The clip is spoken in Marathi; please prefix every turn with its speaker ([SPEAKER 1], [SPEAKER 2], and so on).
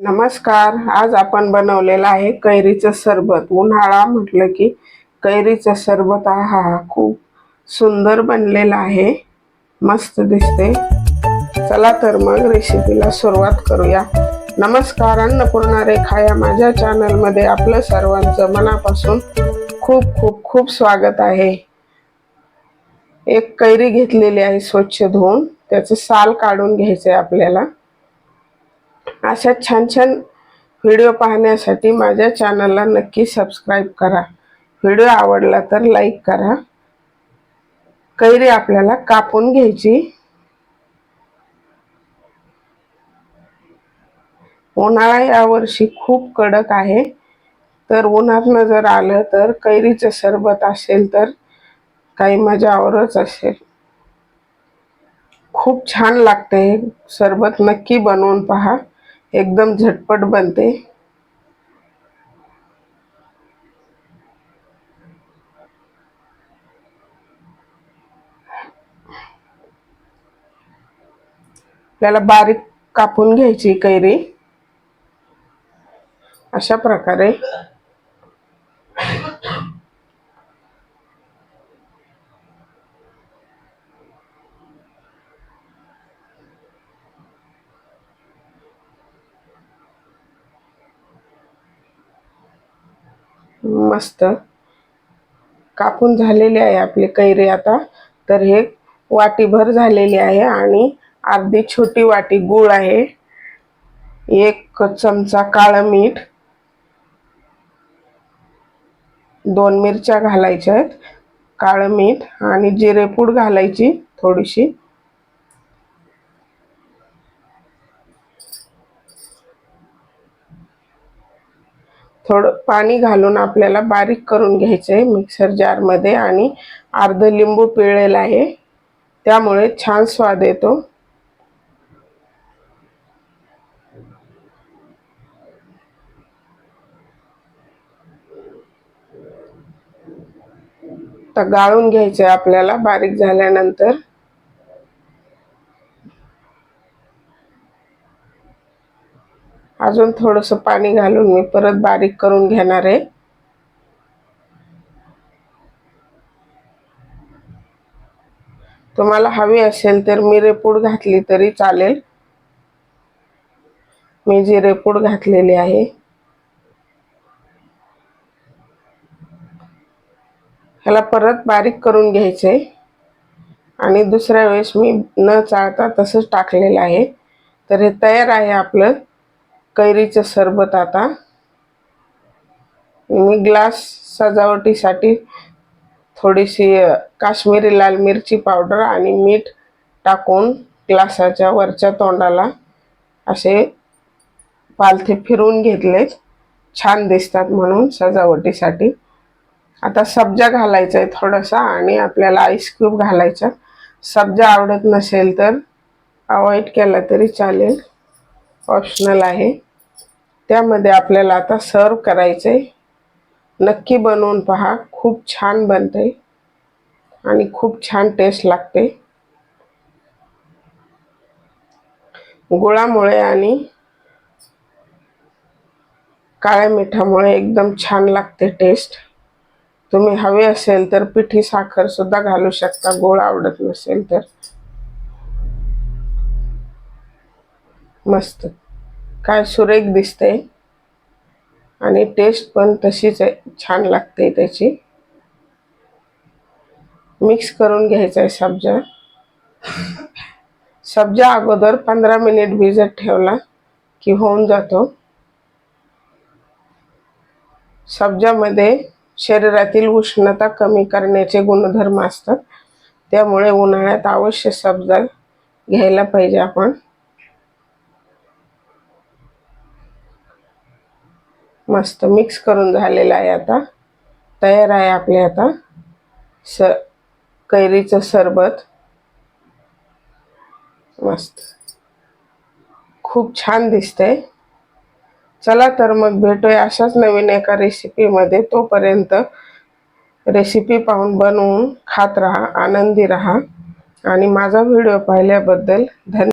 [SPEAKER 1] नमस्कार. आज आपण बनवलेलं आहे कैरीचं सरबत. उन्हाळा म्हटलं की कैरीचं सरबत हा हा. खूप सुंदर बनलेला आहे. मस्त दिसते. चला तर मग रेसिपीला सुरुवात करूया. नमस्कार अन्नपूर्णा रेखा या माझ्या चॅनलमध्ये आपलं सर्वांचं मनापासून खूप खूप खूप स्वागत आहे. एक कैरी घेतलेली आहे स्वच्छ धुवून. त्याचं साल काढून घ्यायचं आहे आपल्याला. अशा छान छान व्हिडिओ पाहण्यासाठी माझ्या चॅनलला नक्की सबस्क्राईब करा. व्हिडिओ आवडला तर लाईक करा. कैरी आपल्याला कापून घ्यायची. उन्हाळा यावर्षी खूप कडक आहे. तर उन्हातनं जर आलं तर कैरीचं सरबत असेल तर काही मजावरच असेल. खूप छान लागते. सरबत नक्की बनवून पहा. एकदम झटपट बनते. आपल्याला बारीक कापून घ्यायची कैरी. अशा प्रकारे. मस्त. कापून झालेली आहे आपले कैरे आता. तर हे वाटीभर झालेली आहे आणि अर्धी छोटी वाटी गूळ आहे. एक चमचा काळं मीठ. दोन मिरच्या घालायच्या आहेत. काळं मीठ आणि जिरेपूड घालायची थोडीशी. थोडं पाणी घालून आपल्याला बारीक करून घ्यायचं आहे मिक्सर जारमध्ये आणि अर्ध लिंबू पिळेल आहे. त्यामुळे छान स्वाद येतो. तर गाळून घ्यायचं आहे आपल्याला बारीक झाल्यानंतर. अजून थोडंसं पाणी घालून मी परत बारीक करून घेणार आहे. तुम्हाला हवी असेल तर मी रेपूड घातली तरी चालेल. मी जी रेपूड घातलेली आहे. ह्याला परत बारीक करून घ्यायचे. आणि दुसऱ्या वेळेस मी न चाळता तसंच टाकलेलं आहे. तर हे तयार आहे आपलं. कैरीचं सरबत आता. मी ग्लास सजावटीसाठी थोडीशी काश्मीरी लाल मिरची पावडर आणि मीठ टाकून ग्लासाच्या वरच्या तोंडाला असे पालथे फिरवून घेतले. छान दिसतात म्हणून सजावटीसाठी. आता सब्जा घालायचा आहे थोडासा आणि आपल्याला आईस्क्यूब घालायचा. सब्जा आवडत नसेल तर अवॉइड केला तरी चालेल. ऑप्शनल आहे. त्यामध्ये आपल्याला आता सर्व करायचं. आहे नक्की बनवून पहा. खूप छान बनते आणि खूप छान टेस्ट लागते. गुळामुळे आणि काळ्या मिठामुळे एकदम छान लागते टेस्ट तुम्ही हवे असेल तर पिठी साखर सुद्धा घालू शकता. गोळ आवडत नसेल तर. मस्त. काय सुरेख दिसते आणि टेस्ट पण तशीच आहे. छान लागते त्याची. मिक्स करून घ्यायचा आहे सब्जा. सब्जा अगोदर पंधरा मिनिट भिजत ठेवला की होऊन जातो. सब्जामध्ये शरीरातील उष्णता कमी करण्याचे गुणधर्म असतात. त्यामुळे उन्हाळ्यात अवश्य सब्जा घ्यायला पाहिजे आपण. मस्त मिक्स करून झालेला आहे आता. तयार आहे आपले आता. स कैरीचं सरबत. मस्त. खूप छान दिसतंय. चला तर मग भेटूया अशाच नवीन एका रेसिपीमध्ये तोपर्यंत रेसिपी पाहून बनवून खात राहा आनंदी राहा. आणि माझा व्हिडिओ पाहिल्याबद्दल धन्यवाद